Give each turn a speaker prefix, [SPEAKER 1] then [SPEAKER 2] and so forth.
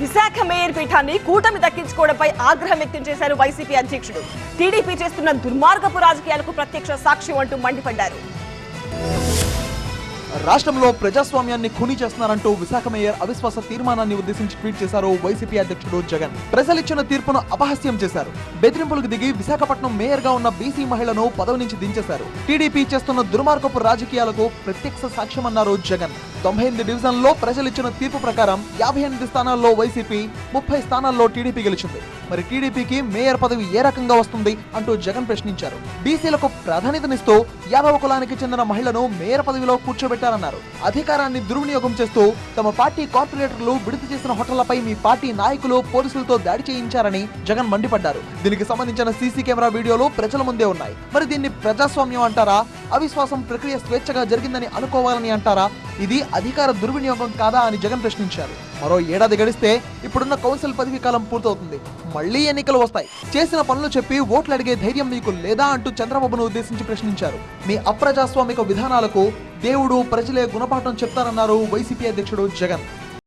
[SPEAKER 1] Visakha mayor పీఠాన్ని కూటమి దక్కించుకోవడంపై ఆగ్రహం వ్యక్తం చేశారు వైసీపీ అధ్యక్షుడు. టీడీపీ చేస్తున్న దుర్మార్గపు రాజకీయాలకు ప్రత్యక్ష సాక్ష్యం అంటూ మండిపడ్డారు.
[SPEAKER 2] రాష్ట్రంలో ప్రజాస్వామ్యాన్ని ఖూనీ చేస్తున్నారంటూ విశాఖ మేయర్ అవిశ్వాస తీర్మానాన్ని ఉద్దేశించి ట్వీట్ చేశారు వైసీపీ అధ్యక్షుడు జగన్. ప్రజలిచ్చిన తీర్పును అపహాస్యం చేశారు. బెదిరింపులకు దిగి విశాఖపట్నం మేయర్గా ఉన్న బీసీ మహిళను పదవి నుంచి దించేశారు. టీడీపీ చేస్తున్న దుర్మార్గపు రాజకీయాలకు ప్రత్యక్ష సాక్ష్యమన్నారు జగన్. తొంభై ఎనిమిది డివిజన్లో ప్రజలిచ్చిన తీర్పు ప్రకారం యాభై ఎనిమిది స్థానాల్లో వైసీపీ ముప్పై స్థానాల్లో టీడీపీ గెలిచింది. మరి టీడీపీకి మేయర్ పదవి ఏ రకంగా వస్తుంది అంటూ జగన్ ప్రశ్నించారు. బీసీలకు ప్రాధాన్యతనిస్తూ యాదవ కులానికి చెందిన మహిళను మేయర్ పదవిలో కూర్చోబెట్టారన్నారు. అధికారాన్ని దుర్వినియోగం చేస్తూ తమ పార్టీ కార్పొరేటర్లు విడుదల చేసిన హోటళ్ళపై మీ పార్టీ నాయకులు పోలీసులతో దాడి చేయించారని జగన్ మండిపడ్డారు. దీనికి సంబంధించిన సీసీ కెమెరా వీడియోలు ప్రజల ముందే ఉన్నాయి. మరి దీన్ని ప్రజాస్వామ్యం అంటారా? అవిశ్వాసం ప్రక్రియ స్వేచ్ఛగా జరిగిందని అనుకోవాలని అంటారా? ఇది అధికార దుర్వినియోగం కాదా అని జగన్ ప్రశ్నించారు. మరో ఏడాది గడిస్తే ఇప్పుడున్న కౌన్సిల్ పదవి కాలం పూర్తవుతుంది. మళ్ళీ ఎన్నికలు వస్తాయి. చేసిన పనులు చెప్పి ఓట్లు అడిగే ధైర్యం మీకు లేదా అంటూ చంద్రబాబును ఉద్దేశించి ప్రశ్నించారు. మీ అప్రజాస్వామిక విధానాలకు దేవుడు ప్రజలే గుణపాఠం చెప్తారన్నారు వైసీపీ అధ్యక్షుడు జగన్.